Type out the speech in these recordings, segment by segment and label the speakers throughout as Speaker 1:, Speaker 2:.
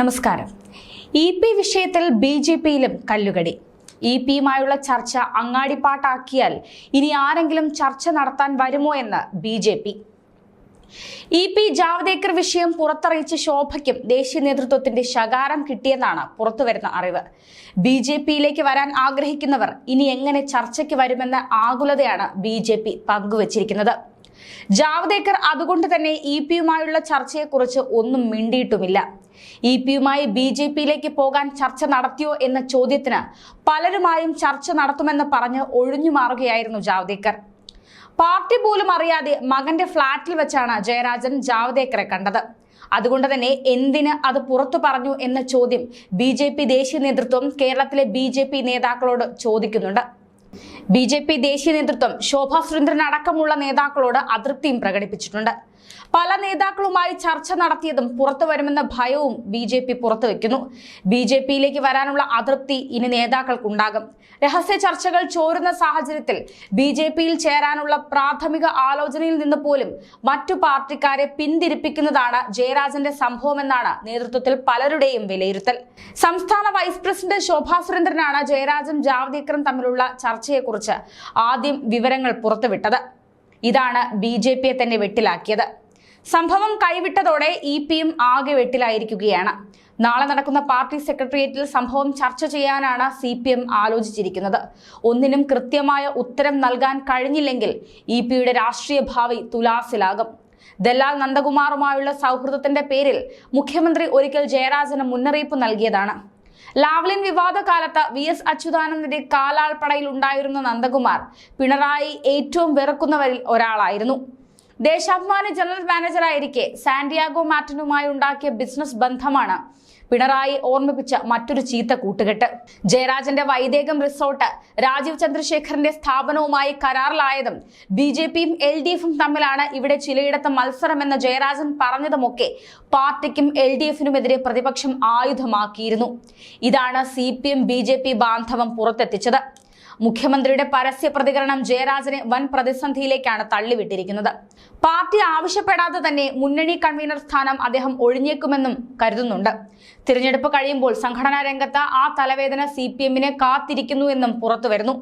Speaker 1: നമസ്കാരം. E P വിഷയത്തിൽ B J പിയിലും കല്ലുകടി. ഇ പിയുമായുള്ള ചർച്ച അങ്ങാടിപ്പാട്ടാക്കിയാൽ ഇനി ആരെങ്കിലും ചർച്ച നടത്താൻ വരുമോ എന്ന് B J P. E P Javadekar വിഷയം പുറത്തറിയിച്ച ശോഭയ്ക്കും ദേശീയ നേതൃത്വത്തിന്റെ ശകാരം കിട്ടിയെന്നാണ് പുറത്തുവരുന്ന അറിവ്. ബി ജെ പിയിലേക്ക് വരാൻ ആഗ്രഹിക്കുന്നവർ ഇനി എങ്ങനെ ചർച്ചയ്ക്ക് വരുമെന്ന ആകുലതയാണ് ബി ജെ പി പങ്കുവച്ചിരിക്കുന്നത്. ജാവദേക്കർ അതുകൊണ്ട് തന്നെ ഇ പിയുമായുള്ള ചർച്ചയെക്കുറിച്ച് ഒന്നും മിണ്ടിയിട്ടുമില്ല. ഇ പിയുമായി ബി ജെ പിയിലേക്ക് പോകാൻ ചർച്ച നടത്തിയോ എന്ന ചോദ്യത്തിന് പലരുമായും ചർച്ച നടത്തുമെന്ന് പറഞ്ഞ് ഒഴിഞ്ഞു മാറുകയായിരുന്നു ജാവ്ദേക്കർ. പാർട്ടി പോലും അറിയാതെ മകന്റെ ഫ്ളാറ്റിൽ വെച്ചാണ് ജയരാജൻ ജാവ്ദേക്കറെ കണ്ടത്. അതുകൊണ്ട് തന്നെ എന്തിന് അത് പുറത്തു പറഞ്ഞു എന്ന ചോദ്യം ബി ദേശീയ നേതൃത്വം കേരളത്തിലെ ബി നേതാക്കളോട് ചോദിക്കുന്നുണ്ട്. ബി ജെ പി ദേശീയ നേതൃത്വം ശോഭാ സുരേന്ദ്രൻ അടക്കമുള്ള നേതാക്കളോട് അതൃപ്തിയും പ്രകടിപ്പിച്ചിട്ടുണ്ട്. പല നേതാക്കളുമായി ചർച്ച നടത്തിയതും പുറത്തു വരുമെന്ന ഭയവും ബി ജെ പി പുറത്തുവെക്കുന്നു ബി ജെ പിയിലേക്ക് വരാനുള്ള അതൃപ്തി ഇനി നേതാക്കൾക്കുണ്ടാകും. രഹസ്യ ചർച്ചകൾ ചോരുന്ന സാഹചര്യത്തിൽ ബി ജെ പിയിൽ ചേരാനുള്ള പ്രാഥമിക ആലോചനയിൽ നിന്ന് പോലും മറ്റു പാർട്ടിക്കാരെ പിന്തിരിപ്പിക്കുന്നതാണ് ജയരാജന്റെ സംഭവമെന്നാണ് നേതൃത്വത്തിൽ പലരുടെയും വിലയിരുത്തൽ. സംസ്ഥാന വൈസ് പ്രസിഡന്റ് ശോഭാ സുരേന്ദ്രനാണ് ജയരാജൻ ജാവ്ദേക്കറും തമ്മിലുള്ള ചർച്ചയെക്കുറിച്ച് ആദ്യം വിവരങ്ങൾ പുറത്തുവിട്ടത്. ഇതാണ് ബി ജെ പിയെ തന്നെ വെട്ടിലാക്കിയത്. സംഭവം കൈവിട്ടതോടെ ഇ പിയും ആകെ വെട്ടിലായിരിക്കുകയാണ്. നാളെ നടക്കുന്ന പാർട്ടി സെക്രട്ടേറിയറ്റിൽ സംഭവം ചർച്ച ചെയ്യാനാണ് സി പി എം ആലോചിച്ചിരിക്കുന്നത്. ഒന്നിനും കൃത്യമായ ഉത്തരം നൽകാൻ കഴിഞ്ഞില്ലെങ്കിൽ ഇ പിയുടെ രാഷ്ട്രീയ ഭാവി തുലാസിലാകും. ദല്ലാൽ നന്ദകുമാറുമായുള്ള സൗഹൃദത്തിന്റെ പേരിൽ മുഖ്യമന്ത്രി ഒരിക്കൽ ജയരാജന് മുന്നറിയിപ്പ് നൽകിയതാണ്. ലാവ്ലിൻ വിവാദ കാലത്ത് വി എസ് അച്യുതാനന്ദന്റെ കാലാൾപ്പടയിൽ ഉണ്ടായിരുന്ന നന്ദകുമാർ പിണറായി ഏറ്റവും വെറുക്കുന്നവരിൽ ഒരാളായിരുന്നു. ദേശാഭിമാനി ജനറൽ മാനേജറായിരിക്കെ സാന്റിയാഗോ മാറ്റനുമായി ഉണ്ടാക്കിയ ബിസിനസ് ബന്ധമാണ് പിണറായി ഓർമ്മിപ്പിച്ച മറ്റൊരു ചീത്ത കൂട്ടുകെട്ട്. ജയരാജന്റെ വൈദേകം റിസോർട്ട് രാജീവ് ചന്ദ്രശേഖറിന്റെ സ്ഥാപനവുമായി കരാറിലായതും ബി ജെ പിയും എൽ ഡി എഫും തമ്മിലാണ് ഇവിടെ ചിലയിടത്ത് മത്സരമെന്ന് ജയരാജൻ പറഞ്ഞതുമൊക്കെ പാർട്ടിക്കും എൽ ഡി എഫിനുമെതിരെ പ്രതിപക്ഷം ആയുധമാക്കിയിരുന്നു. ഇതാണ് C P M B J P ബാന്ധവം പുറത്തെത്തിച്ചത്. മുഖ്യമന്ത്രിയുടെ പരസ്യ പ്രതികരണം ജയരാജനെ വൻ പ്രതിസന്ധിയിലേക്കാണ് തള്ളിവിട്ടിരിക്കുന്നത്. പാർട്ടി ആവശ്യപ്പെടാതെ തന്നെ മുന്നണി കൺവീനർ സ്ഥാനം അദ്ദേഹം ഒഴിഞ്ഞേക്കുമെന്നും കരുതുന്നുണ്ട്. തിരഞ്ഞെടുപ്പ് കഴിയുമ്പോൾ സംഘടനാ രംഗത്ത് ആ തലവേദന സി പി എമ്മിനെ കാത്തിരിക്കുന്നു എന്നും പുറത്തുവരുന്നു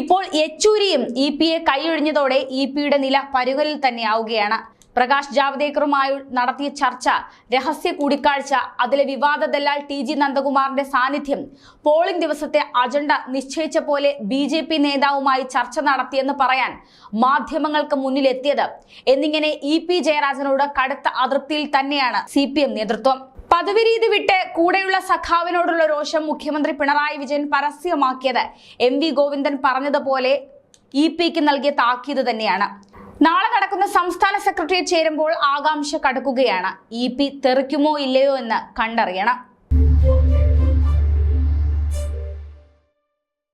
Speaker 1: ഇപ്പോൾ യെച്ചൂരിയും ഇ പിയെ കൈയൊഴിഞ്ഞതോടെ ഇ പിയുടെ നില പരുകലിൽ തന്നെയാവുകയാണ് പ്രകാശ് ജാവ്ദേക്കറുമായി നടത്തിയ ചർച്ച രഹസ്യ കൂടിക്കാഴ്ച അതിലെ വിവാദ ദല്ലാൽ ടി ജി നന്ദകുമാറിന്റെ സാന്നിധ്യം പോളിംഗ് ദിവസത്തെ അജണ്ട നിശ്ചയിച്ച പോലെ ബി ജെ പി നേതാവുമായി ചർച്ച നടത്തിയെന്ന് പറയാൻ മാധ്യമങ്ങൾക്ക് മുന്നിലെത്തിയത്. എന്നിങ്ങനെ ഇ പി ജയരാജനോട് കടുത്ത അതൃപ്തിയിൽ തന്നെയാണ് സി നേതൃത്വം. പദവിരീതി വിട്ട് കൂടെയുള്ള സഖാവിനോടുള്ള രോഷം മുഖ്യമന്ത്രി പിണറായി വിജയൻ പരസ്യമാക്കിയത് എം വി ഗോവിന്ദൻ പറഞ്ഞതുപോലെ ഇ പിക്ക് നൽകിയ താക്കീത് തന്നെയാണ്. നാളെ നടക്കുന്ന സംസ്ഥാന സെക്രട്ടേറിയറ്റ് ചേരുമ്പോൾ ആകാംക്ഷ കടക്കുകയാണ്. ഇ പി തെറിക്കുമോ ഇല്ലയോ എന്ന് കണ്ടറിയണം.